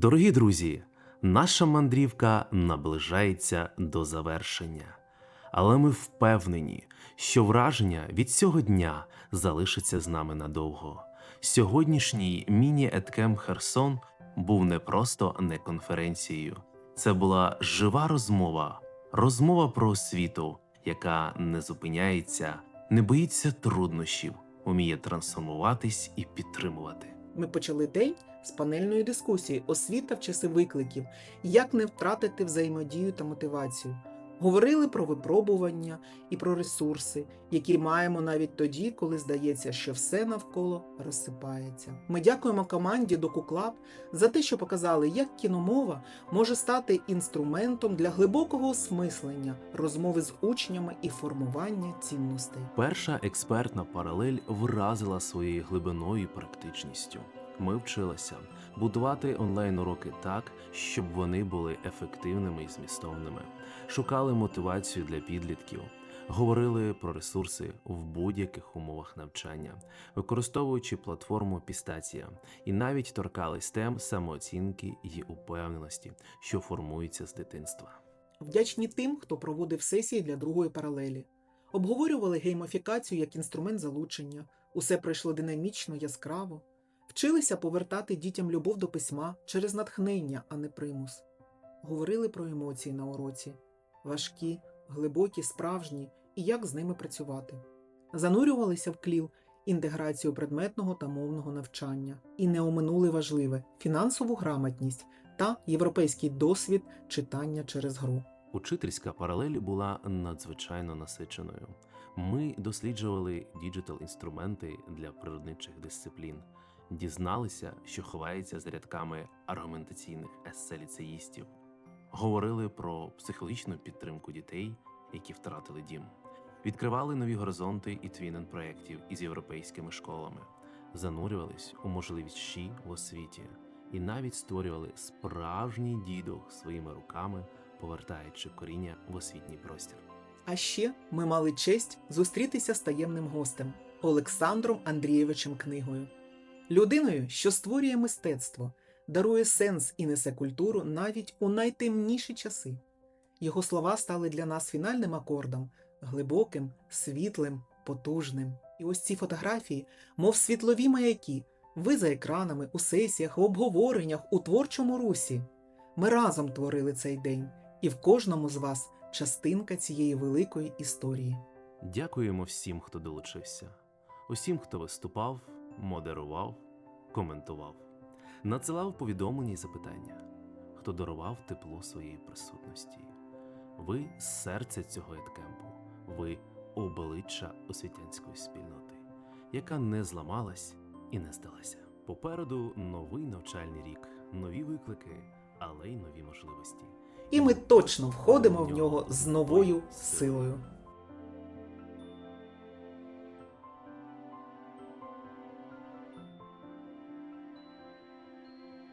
Дорогі друзі, наша мандрівка наближається до завершення. Але ми впевнені, що враження від цього дня залишиться з нами надовго. Сьогоднішній міні-еткем Херсон був не просто не конференцією, це була жива розмова, розмова про освіту, яка не зупиняється, не боїться труднощів, уміє трансформуватись і підтримувати. Ми почали день з панельної дискусії освіта в часи викликів, як не втратити взаємодію та мотивацію. Говорили про випробування і про ресурси, які маємо навіть тоді, коли здається, що все навколо розсипається. Ми дякуємо команді DocuClub за те, що показали, як кіномова може стати інструментом для глибокого осмислення, розмови з учнями і формування цінностей. Перша експертна паралель вразила своєю глибиною і практичністю. Ми вчилися будувати онлайн-уроки так, щоб вони були ефективними і змістовними, шукали мотивацію для підлітків, говорили про ресурси в будь-яких умовах навчання, використовуючи платформу Пістація, і навіть торкались тем самооцінки і упевненості, що формуються з дитинства. Вдячні тим, хто проводив сесії для другої паралелі. Обговорювали геймофікацію як інструмент залучення. Усе пройшло динамічно, яскраво. Вчилися повертати дітям любов до письма через натхнення, а не примус. Говорили про емоції на уроці важкі, глибокі, справжні, і як з ними працювати. Занурювалися в кліл інтеграцію предметного та мовного навчання і не оминули важливе фінансову грамотність та європейський досвід читання через гру. Учительська паралель була надзвичайно насиченою. Ми досліджували діджитал-інструменти для природничих дисциплін, дізналися, що ховається за рядками аргументаційних есе-ліцеїстів, говорили про психологічну підтримку дітей, які втратили дім, відкривали нові горизонти і твінен проєктів із європейськими школами, занурювались у можливість щі в освіті. І навіть створювали справжній дідух своїми руками повертаючи коріння в освітній простір. А ще ми мали честь зустрітися з таємним гостем Олександром Андрійовичем Книгою, людиною, що створює мистецтво, дарує сенс і несе культуру навіть у найтемніші часи. Його слова стали для нас фінальним акордом, глибоким, світлим, потужним. І ось ці фотографії, мов світлові маяки, ви за екранами, у сесіях, в обговореннях, у творчому русі. Ми разом творили цей день, і в кожному з вас частинка цієї великої історії. Дякуємо всім, хто долучився, усім, хто виступав, модерував, коментував, надсилав повідомлення і запитання, хто дарував тепло своєї присутності. Ви серце цього еткемпу, ви обличчя освітянської спільноти, яка не зламалась і не здалася. Попереду новий навчальний рік, нові виклики, але й нові можливості. І ми точно входимо в нього з новою силою.